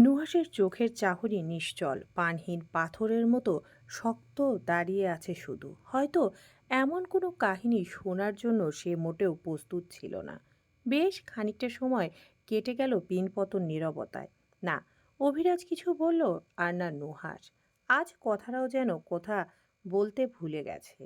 নুহাসের চোখের চাহরি নিশ্চল, পানহীন পাথরের মতো শক্ত দাঁড়িয়ে আছে শুধু। হয়তো এমন কোনো কাহিনী শোনার জন্য সে মোটেও প্রস্তুত ছিল না। বেশ খানিকটা সময় কেটে গেল পিনপতন নীরবতায়। না, অভিরাজ কিছু বলল আর না নুহাস আজ কথাটাও যেন কথা বলতে ভুলে গেছে।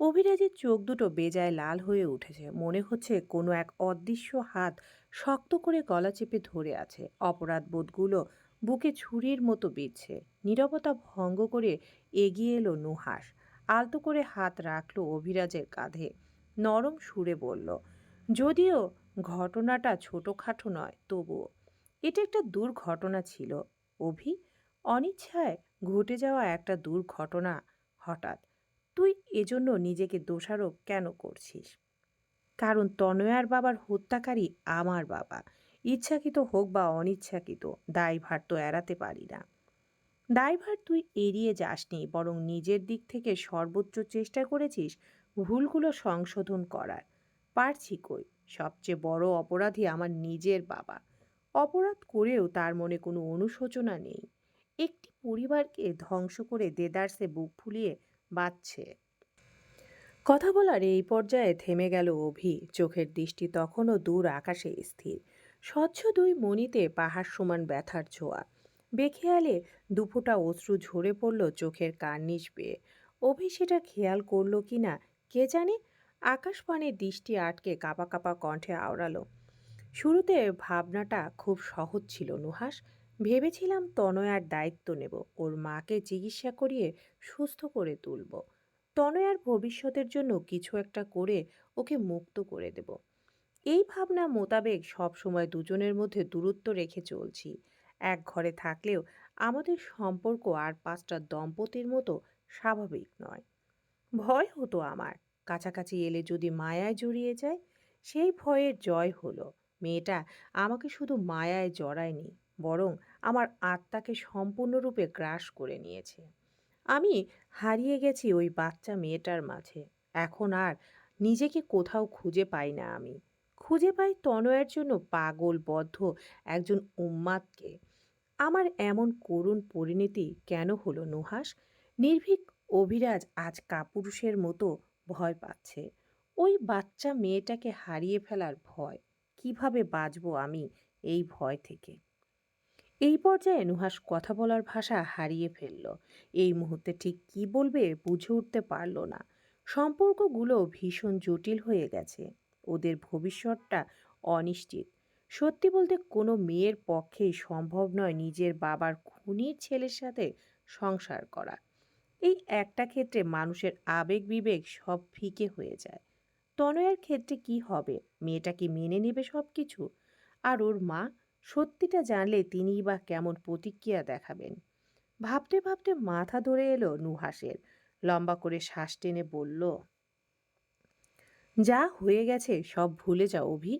অভিরাজের চোখ দুটো বেজায় লাল হয়ে উঠেছে। মনে হচ্ছে কোনো এক অদৃশ্য হাত শক্ত করে গলা চেপে ধরে আছে। অপরাধ বোধগুলো বুকে ছুরির মতো বিচ্ছে নীরবতা ভঙ্গ করে এগিয়ে এলো নুহাস আলতো করে হাত রাখল অভিরাজের কাঁধে। নরম সুরে বলল, যদিও ঘটনাটা ছোটোখাটো নয়, তবুও। এটা একটা দুর্ঘটনা ছিল। অভি, অনিচ্ছায় ঘটে যাওয়া একটা দুর্ঘটনা হঠাৎ। তুই এজন্য নিজেকে দোষারোপ কেন করছিস? কারণ তনয়ার বাবার হত্যাকারী আমার বাবা। ইচ্ছাকৃত হোক বা অনিচ্ছাকৃত, দায়ভার তো এড়াতে পারি না। দায়ভার তুই এড়িয়ে যাসনি, বরং নিজের দিক থেকে সর্বোচ্চ চেষ্টা করেছিস ভুলগুলো সংশোধন করার। পারছি কই, সবচেয়ে বড় অপরাধী আমার নিজের বাবা। অপরাধ করেও তার মনে কোনো অনুশোচনা নেই। একটি পরিবারকে ধ্বংস করে দেদার্সে বুক ফুলিয়ে বাঁচছে। কথা বলার এই পর্যায়ে থেমে গেল অভি। চোখের দৃষ্টি তখনও দূর আকাশে স্থির। স্বচ্ছ দুই মনিতে পাহাড় সমান ব্যথার ছোঁয়া। বেখেয়ালে দুফোটা অশ্রু ঝরে পড়ল চোখের কার্নিশ বেয়ে অভি সেটা খেয়াল করল কি না, কে জানে? আকাশপানে দৃষ্টি আটকে কাপা কাপা কণ্ঠে আওড়ালো। শুরুতে ভাবনাটা খুব সহজ ছিল নুহাস ভেবেছিলাম তনয়ার দায়িত্ব নেব, ওর মাকে চিকিৎসা করিয়ে সুস্থ করে তুলব। তনয়ার ভবিষ্যতের জন্য কিছু একটা করে ওকে মুক্ত করে দেব। এই ভাবনা মোতাবেক সবসময় দুজনের মধ্যে দূরত্ব রেখে চলছি। এক ঘরে থাকলেও আমাদের সম্পর্ক আর পাঁচটা দম্পতির মতো স্বাভাবিক নয়। ভয় হতো আমার, কাছাকাছি এলে যদি মায়ায় জড়িয়ে যায়, সেই ভয়ের জয় হলো। মেয়েটা আমাকে শুধু মায়ায় জড়ায়নি বরং আমার আত্মাকে সম্পূর্ণরূপে গ্রাস করে নিয়েছে। আমি হারিয়ে গেছি ওই বাচ্চা মেয়েটার মাঝে। এখন আর নিজেকে কোথাও খুঁজে পাই না আমি। খুঁজে পাই তনয়ের জন্য পাগল, বদ্ধ একজন উম্মাদকে। আমার এমন করুণ পরিণতি কেন হলো নুহাস নির্ভীক অভিরাজ আজ কাপুরুষের মতো ভয় পাচ্ছে। ওই বাচ্চা মেয়েটাকে হারিয়ে ফেলার ভয়, কীভাবে বাঁচবো আমি এই ভয় থেকে? এই পর্যায়ে নুহাস কথা বলার ভাষা হারিয়ে ফেলল। এই মুহূর্তে ঠিক কি বলবে বুঝে উঠতে পারল না। সম্পর্কগুলো ভীষণ জটিল হয়ে গেছে। ওদের ভবিষ্যৎটা অনিশ্চিত। সত্যি বলতে কোনো মেয়ের পক্ষেই সম্ভব নয় নিজের বাবার খুনির ছেলের সাথে সংসার করা। এই একটা ক্ষেত্রে মানুষের আবেগ বিবেক সব ফিকে হয়ে যায়। তনয়ের ক্ষেত্রে কি হবে? মেয়েটা কি মেনে নেবে সব কিছু আর ওর মা? সত্যিটা জানলে তিনিই বা কেমন প্রতিক্রিয়া দেখাবেন। ভাবতে ভাবতে মাথা ধরে এলো নুহাসের লম্বা করে শ্বাস টেনে বলল, যা হয়ে গেছে, সব ভুলে যাও অভি।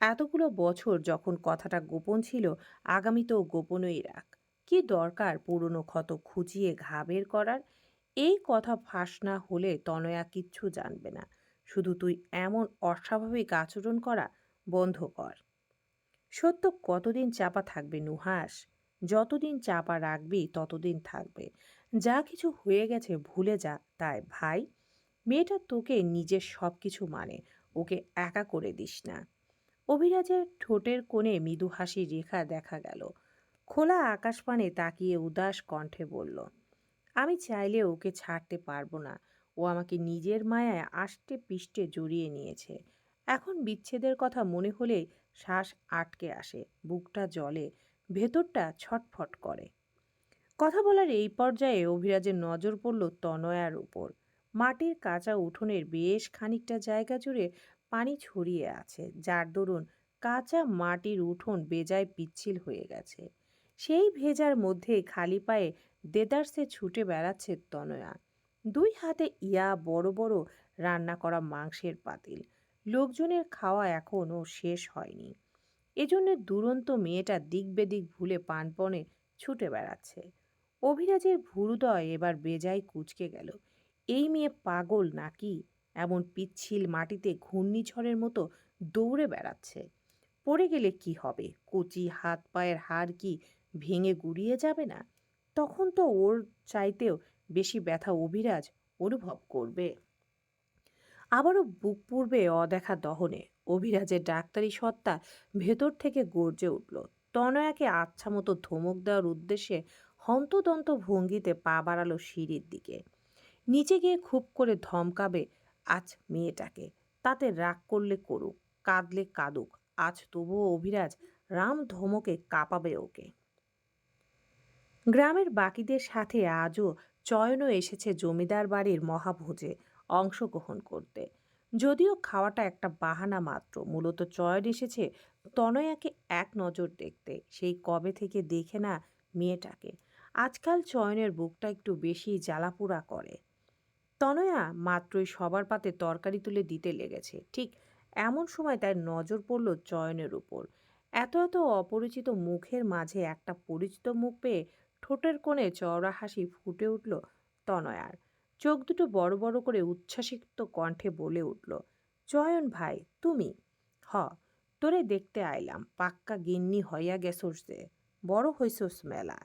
এতগুলো বছর যখন কথাটা গোপন ছিল, আগামীতেও গোপনই রাখ। কি দরকার পুরনো ক্ষত খুঁচিয়ে ঘা বের করার? এই কথা ফাঁস না হলে তনয়া কিচ্ছু জানবে না। শুধু তুই এমন অস্বাভাবিক আচরণ করা বন্ধ কর। সত্য কতদিন চাপা থাকবে নুহাস যতদিন চাপা রাখবি, ততদিন থাকবে। যা কিছু হয়ে গেছে ভুলে যা। তাই ভাই, মেয়েটা তোকে নিজের সব কিছু মানে ওকে একা করে দিস না। অভিরাজের ঠোঁটের কোণে মৃদু হাসি রেখা দেখা গেল। খোলা আকাশপানে তাকিয়ে উদাস কণ্ঠে বলল, আমি চাইলে ওকে ছাড়তে পারব না। ও আমাকে নিজের মায়ায় আষ্টে পিষ্টে জড়িয়ে নিয়েছে। এখন বিচ্ছেদের কথা মনে হলে শ্বাস আটকে আসে, বুকটা জলে ভেতরটা ছটফট করে। কথা বলার এই পর্যায়ে অভিরাজের নজর পড়ল তনয়ার উপর। মাটির কাঁচা উঠোনের বেশ খানিকটা জায়গা জুড়ে পানি ছড়িয়ে আছে, যার দরুন কাঁচা মাটির উঠোন বেজায় পিচ্ছিল হয়ে গেছে। সেই ভেজার মধ্যে খালি পায়ে দেদার্সে ছুটে বেড়াচ্ছে তনয়া। দুই হাতে ইয়া বড় বড় রান্না করা মাংসের পাতিল। লোকজনের খাওয়া এখনও শেষ হয়নি। এজন্য দুরন্ত মেয়েটা দিক বেদিক ভুলে পানপনে ছুটে বেড়াচ্ছে। অভিরাজের ভুরুদয় এবার বেজায় কুচকে গেল। এই মেয়ে পাগল নাকি? এমন পিচ্ছিল মাটিতে ঘূর্ণিঝড়ের মতো দৌড়ে বেড়াচ্ছে। পড়ে গেলে কি হবে? কচি হাত পায়ের হাড় কি ভেঙে গুড়িয়ে যাবে না? তখন তো ওর চাইতেও বেশি ব্যথা অভিরাজ অনুভব করবে। আবারও বুক পূর্বে অদেখা দহনে। অভিরাজের ডাক্তারি সত্তা ভেতর থেকে গর্জে উঠল। তনয়াকে আচ্ছা মতো ধমক দেওয়ার উদ্দেশ্যে হন্তদন্ত ভঙ্গিতে পা বাড়ালো সিঁড়ির দিকে। নিচে গিয়ে খুব করে ধমকাবে আজ মেয়েটাকে। তাতে রাগ করলে করুক, কাঁদলে কাঁদুক। আজ তবুও অভিরাজ রাম ধমকে কাঁপাবে ওকে। গ্রামের বাকিদের সাথে আজও চয়নও এসেছে জমিদার বাড়ির মহাভোজে। অংশগ্রহণ করতে। যদিও খাওয়াটা একটা বাহানা মাত্র, মূলত চয়ন এসেছে তনয়াকে এক নজর দেখতে, সেই কবে থেকে দেখে না মেয়েটাকে। আজকাল চয়নের বুকটা একটু বেশি জ্বালাপোড়া করে। তনয়া মাত্রই সবার পাতে তরকারি তুলে দিতে লেগেছে। ঠিক এমন সময় তার নজর পড়ল চয়নের উপর। এত এত অপরিচিত মুখের মাঝে একটা পরিচিত মুখ পেয়ে ঠোঁটের কোণে চওড়া হাসি ফুটে উঠল তনয়ার। চোখ দুটো বড় বড় করে উচ্ছ্বাসিত কণ্ঠে বলে উঠল চয়ন ভাই, তুমি? হ, তোরে দেখতে আইলাম, পাক্কা গিন্নি হইয়া গেছোস যে, বড় হইছোস মেলা।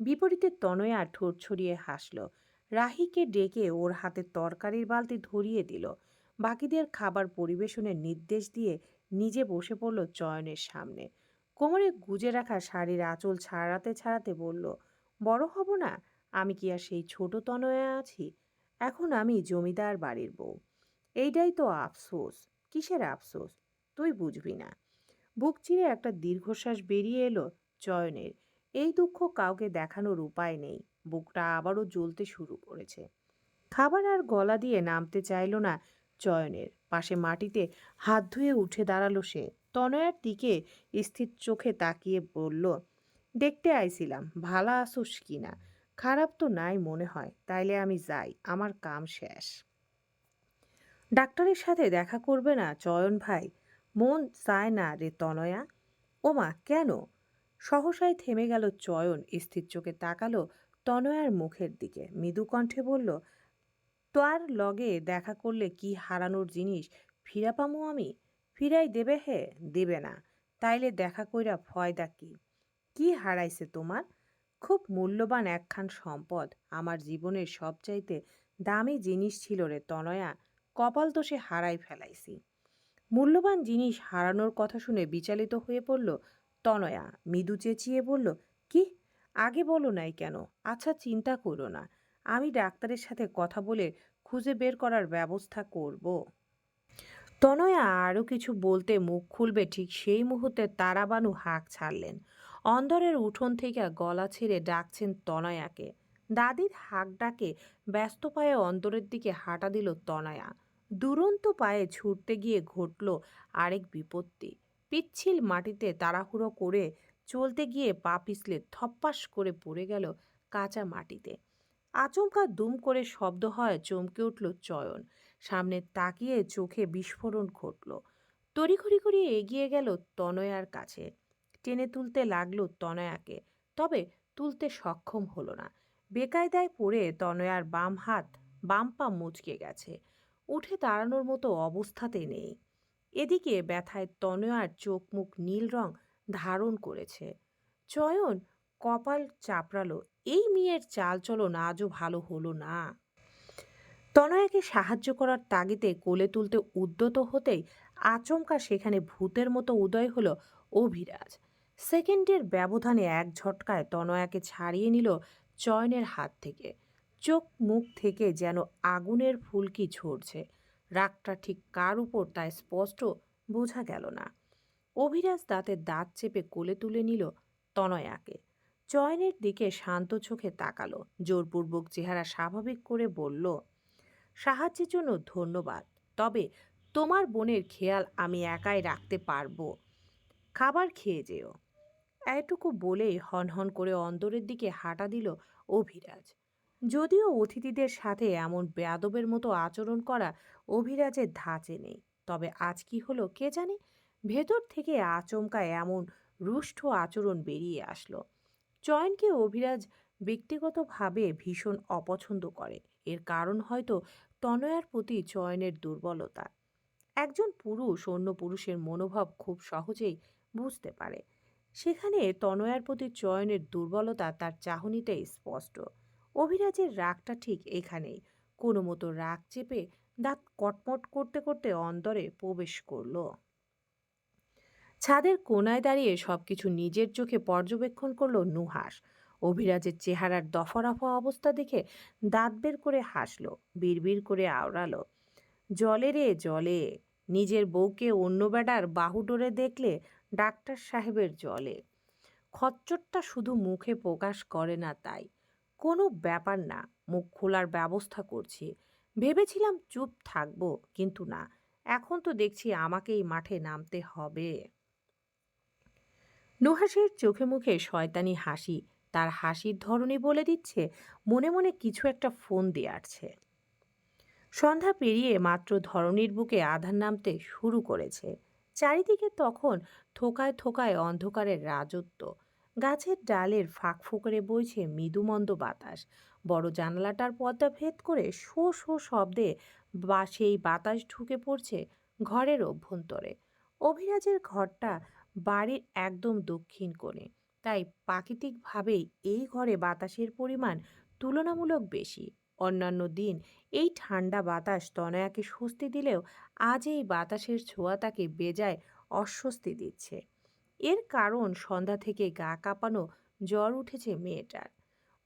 বিপরীতে তনয়া ঠোঁট ছড়িয়ে হাসল। রাহিকে ডেকে ওর হাতে তরকারির বালতি ধরিয়ে দিল। বাকিদের খাবার পরিবেশনের নির্দেশ দিয়ে নিজে বসে পড়ল চয়নের সামনে। কোমরে গুজে রাখা শাড়ির আঁচল ছাড়াতে ছাড়াতে বলল, বড় হব না আমি কি আর সেই ছোট তনয়া আছি? এখন আমি জমিদার বাড়ির বউ। এইটাই তো আফসোস। কিসের আফসোস? তুই বুঝবি না। বুক চিরে একটা দীর্ঘশ্বাস বেরিয়ে এলো চয়নের। এই দুঃখ কাউকে দেখানোর উপায় নেই। বুকটা আবারও জ্বলতে শুরু করেছে। খাবার আর গলা দিয়ে নামতে চাইল না চয়নের। পাশে মাটিতে হাত ধুয়ে উঠে দাঁড়াল সে। তনয়ার দিকে স্থির চোখে তাকিয়ে বলল, দেখতে আইছিলাম। ভালা আসোস কিনা? খারাপ তো নাই মনে হয়, তাইলে আমি যাই, আমার কাম শেষ। ডাক্তারের সাথে দেখা করবে না চয়ন ভাই? মন চায় না রে তনয়া। ওমা, কেন? সহসায় থেমে গেল চয়ন, স্থির চোখে তাকালো তনয়ার মুখের দিকে। মৃদু কণ্ঠে বলল, তোর লগে দেখা করলে কি হারানোর জিনিস? ফিরা পামু আমি? ফিরাই দেবে হে? দেবে না, তাইলে দেখা কইরা ফয়দা কি? কি হারাইছে তোমার? খুব মূল্যবান একখান সম্পদ আমার জীবনের সবচাইতে দামি জিনিস ছিল রে তনয়া, কপাল তো সে হারাই ফেলাইছি। মূল্যবান জিনিস হারানোর কথা শুনে বিচালিত হয়ে পড়ল তনয়া, মৃদু চেঁচিয়ে বলল, কি? আগে বলো নাই কেন? আচ্ছা চিন্তা করো না। আমি ডাক্তারের সাথে কথা বলে খুঁজে বের করার ব্যবস্থা করব। তনয়া আরও কিছু বলতে মুখ খুলবে ঠিক সেই মুহূর্তে তারাবানু হাঁক ছাড়লেন। অন্দরের উঠোন থেকে গলা ছেড়ে ডাকছেন তনয়াকে। দাদির হাঁক ডাকে ব্যস্ত পায়ে অন্দরের দিকে হাঁটা দিল তনয়া। দুরন্ত পায়ে ছুটতে গিয়ে ঘটল আরেক বিপত্তি। পিচ্ছিল মাটিতে তাড়াহুড়ো করে চলতে গিয়ে পা পিছলে থপ্পাস করে পড়ে গেল কাঁচা মাটিতে। আচমকা দুম করে শব্দ হয় চমকে উঠল চয়ন। সামনে তাকিয়ে চোখে বিস্ফোরণ ঘটল। তড়িঘড়ি করে এগিয়ে গেল তনয়ার কাছে। টেনে তুলতে লাগল তনয়াকে। তবে তুলতে সক্ষম হলো না। বেকায়দায় পড়ে তনয়ার বাম হাত, বাম পা মুচকে গেছে। উঠে দাঁড়ানোর মতো অবস্থাতে নেই। এদিকে ব্যথায় তনয়ার চোখ মুখ নীল রং ধারণ করেছে। চয়ন কপাল চাপড়ালো, এই মেয়ের চালচলন আজও ভালো হলো না। তনয়াকে সাহায্য করার তাগিদে কোলে তুলতে উদ্যত হতেই আচমকা সেখানে ভূতের মতো উদয় হলো অভিরাজ। সেকেন্ডের ব্যবধানে এক ঝটকায় তনয়াকে ছাড়িয়ে নিল চয়নের হাত থেকে। চোখ মুখ থেকে যেন আগুনের ফুলকি ঝরছে। রাগটা ঠিক কার উপর তা স্পষ্ট বোঝা গেল না। অভিরাজ দাঁতের দাঁত চেপে কোলে তুলে নিল তনয়াকে। চয়নের দিকে শান্ত চোখে তাকালো, জোরপূর্বক চেহারা স্বাভাবিক করে বলল, সাহায্যের জন্য ধন্যবাদ, তবে তোমার বোনের খেয়াল আমি একাই রাখতে পারব। খাবার খেয়ে যেও। এটুকু বলেই হনহন করে অন্দরের দিকে হাঁটা দিল অভিরাজ। যদিও অতিথিদের সাথে এমন বেয়াদবের মতো আচরণ করা অভিরাজের ধাঁচে নেই। তবে আজ কি হলো কে জানে? ভেতর থেকে আচমকা এমন রুষ্ট আচরণ বেরিয়ে আসলো। চয়নকে অভিরাজ ব্যক্তিগতভাবে ভীষণ অপছন্দ করে। এর কারণ হয়তো তনয়ার প্রতি চয়নের দুর্বলতা। একজন পুরুষ অন্য পুরুষের মনোভাব খুব সহজেই বুঝতে পারে। সেখানে তনয়ার প্রতি চয়নের দুর্বলতা তার চাহনিতে স্পষ্ট। অভিরাজের রাগটা ঠিক এখানেই। কোনো মতো রাগ চেপে দাঁত কটমট করতে করতে অন্তরে প্রবেশ করল। ছাদের কোনায় দাঁড়িয়ে সবকিছু নিজের চোখে পর্যবেক্ষণ করল নুহাস অভিরাজের চেহারার দফারফা অবস্থা দেখে দাঁত বের করে হাসলো, বিড়বিড় করে আওড়ালো। জলে রে, জলে। নিজের বউকে অন্য বেটার বাহু ডোরে দেখলে ডাক্তার সাহেবের জলে। খচ্চরটা শুধু মুখে প্রকাশ করে না তাই। কোনো ব্যাপার না, মুখ খোলার ব্যবস্থা করছি। ভেবেছিলাম চুপ থাকব, কিন্তু না। এখন তো দেখছি আমাকেই মাঠে নামতে হবে। নুহাসের চোখে মুখে শয়তানি হাসি। তার হাসির ধরনই বলে দিচ্ছে, মনে মনে কিছু একটা ফোন দিয়ে আসছে। সন্ধ্যা পেরিয়ে মাত্র ধরনীর বুকে আধার নামতে শুরু করেছে। চারিদিকে তখন থোকায় থোকায় অন্ধকারের রাজত্ব। গাছের ডালের ফাঁক ফোকরে বইছে মৃদুমন্দ বাতাস। বড় জানালাটার পর্দা ভেদ করে শো শো শব্দে বা সেই বাতাস ঢুকে পড়ছে ঘরের অভ্যন্তরে। অভিরাজের ঘরটা বাড়ির একদম দক্ষিণ কোণে। তাই প্রাকৃতিকভাবেই এই ঘরে বাতাসের পরিমাণ তুলনামূলক বেশি। অন্যান্য দিন। এই ঠান্ডা বাতাস তনয়াকে স্বস্তি দিলেও আজ এই বাতাসের ছোঁয়া তাকে বেজায় অস্বস্তি দিচ্ছে। এর কারণ সন্ধ্যা থেকে গা কাঁপানো জ্বর উঠেছে মেয়েটার।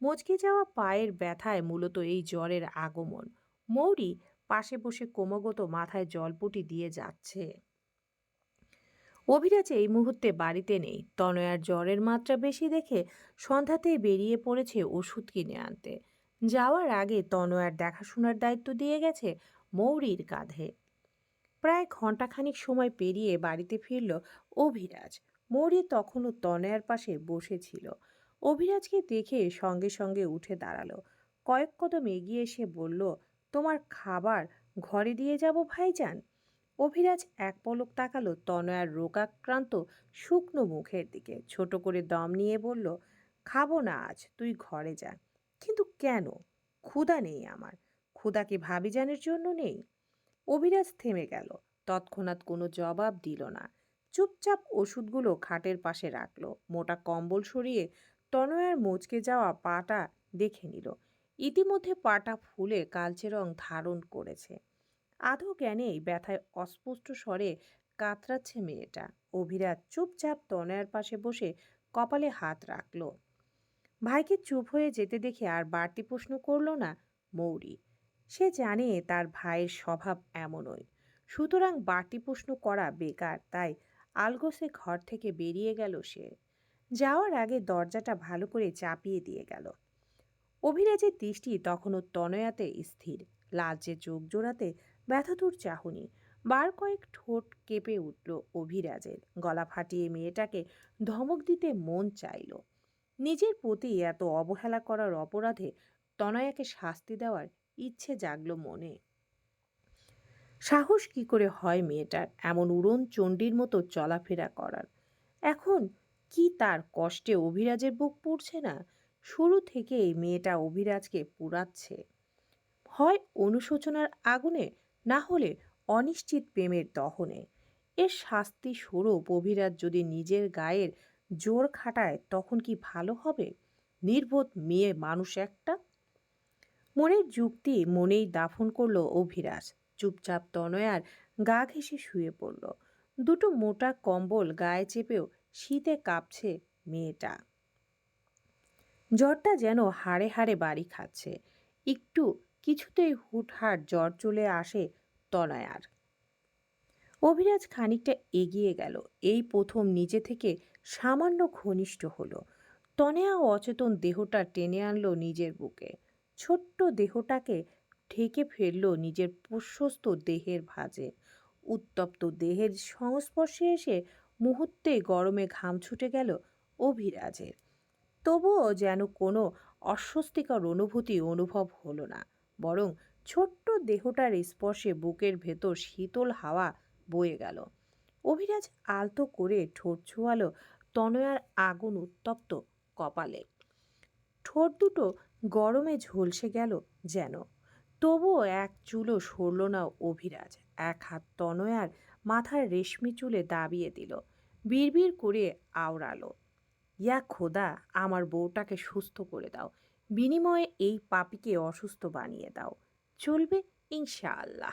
মচকে যাওয়া পায়ের ব্যথায় মূলত এই জ্বরের আগমন। মৌরি পাশে বসে ক্রমাগত মাথায় জলপুটি দিয়ে যাচ্ছে। অভিরাজ এই মুহূর্তে বাড়িতে নেই। তনয়ার জ্বরের মাত্রা বেশি দেখে সন্ধ্যাতেই বেরিয়ে পড়েছে ওষুধ কিনে আনতে। যাওয়ার আগে তনয়ার দেখাশোনার দায়িত্ব দিয়ে গেছে মৌরির কাঁধে। প্রায় ঘণ্টাখানিক সময় পেরিয়ে বাড়িতে ফিরল অভিরাজ। মৌরি তখনও তনয়ার পাশে বসেছিল। অভিরাজকে দেখে সঙ্গে সঙ্গে উঠে দাঁড়াল। কয়েক কদম এগিয়ে এসে বলল, তোমার খাবার ঘরে দিয়ে যাব, ভাইজান? অভিরাজ এক পলক তাকালো তনয়ার রোগাক্রান্ত শুকনো মুখের দিকে, ছোট করে দম নিয়ে বলল, খাব না আজ, তুই ঘরে যা। কিন্তু কেন? ক্ষুধা নেই আমার। ক্ষুধা কি ভাবিজানের জন্য নেই? অভিরাজ থেমে গেল। তৎক্ষণাৎ কোনো জবাব দিল না। চুপচাপ ওষুধগুলো খাটের পাশে রাখল। মোটা কম্বল সরিয়ে তনয়ার মুচকে যাওয়া পাটা দেখে নিল। ইতিমধ্যে পাটা ফুলে কালচে রং ধারণ করেছে। আধো জ্ঞানেই ব্যথায় অস্পষ্ট স্বরে কাতরাচ্ছে মেয়েটা। অভিরাজ চুপচাপ তনয়ার পাশে বসে কপালে হাত রাখল। ভাইকে চুপ হয়ে যেতে দেখে আর বাড়তি প্রশ্ন করল না মৌরি। সে জানে তার ভাইয়ের স্বভাব এমনই। সুতরাং বাড়তি প্রশ্ন করা বেকার, তাই আলগোসে ঘর থেকে বেরিয়ে গেল সে। যাওয়ার আগে দরজাটা ভালো করে চাপিয়ে দিয়ে গেল। অভিরাজের দৃষ্টি তখনও তনয়াতে স্থির। লালচে চোখ জোড়াতে ব্যথাতুর চাহনি, বার কয়েক ঠোঁট কেঁপে উঠল অভিরাজের। গলা ফাটিয়ে মেয়েটাকে ধমক দিতে মন চাইল। নিজের প্রতি এত অবহেলা করার অপরাধে তনয়াকে শাস্তি দেওয়ার ইচ্ছে জাগলো মনে। সাহস কি করে হয় মেয়েটার? এমন উড়ন চণ্ডীর মতো চলাফেরা করার। এখন কি তার কষ্টে অভিরাজের বুক পুড়ছে না? শুরু থেকেই মেয়েটা অভিরাজকে পুরাচ্ছে হয় অনুশোচনার আগুনে না হলে অনিশ্চিত প্রেমের দহনে। এর শাস্তি স্বরূপ অভিরাজ যদি নিজের গায়ের জোর খাটায় তখন কি ভালো হবে? নির্বোধ মেয়ে মানুষ একটা? মনের যুক্তি মনেই দাফন করল অভিরাজ। চুপচাপ তনয়ার গা ঘেঁষে শুয়ে পড়ল। দুটো মোটা কম্বল গায়ে চেপেও শীতে কাঁপছে মেয়েটা। জ্বরটা যেন হাড়ে হাড়ে বাড়ি খাচ্ছে। একটু কিছুতেই হুটহাট জ্বর চলে আসে তনয়ার। অভিরাজ খানিকটা এগিয়ে গেল। এই প্রথম নিজে থেকে সামান্য ঘনিষ্ঠ হলো। তনেয়া অচেতন দেহটা টেনে আনলো নিজের বুকে। ছোট্ট দেহটাকে ঢেকে ফেলল নিজের প্রশস্ত দেহের ভাঁজে। উত্তপ্ত দেহের সংস্পর্শে এসে মুহূর্তে গরমে ঘাম ছুটে গেল অভিরাজের। তবুও যেন কোনো অস্বস্তিকর অনুভূতি অনুভব হলো না, বরং ছোট্ট দেহটার স্পর্শে বুকের ভেতর শীতল হাওয়া বয়ে গেল। অভিরাজ আলতো করে ঠোঁট ছোঁয়ালো তনয়ার আগুন উত্তপ্ত কপালে। ঠোঁট দুটো গরমে ঝলসে গেল যেন। তবুও এক চুলও সরল না অভিরাজ। এক হাত তনয়ার মাথার রেশমি চুলে দাবিয়ে দিল। বিড়বিড় করে আওড়ালো। ইয়া খোদা, আমার বউটাকে সুস্থ করে দাও। বিনিময়ে এই পাপিকে অসুস্থ বানিয়ে দাও। চলবে ইনশাআল্লাহ।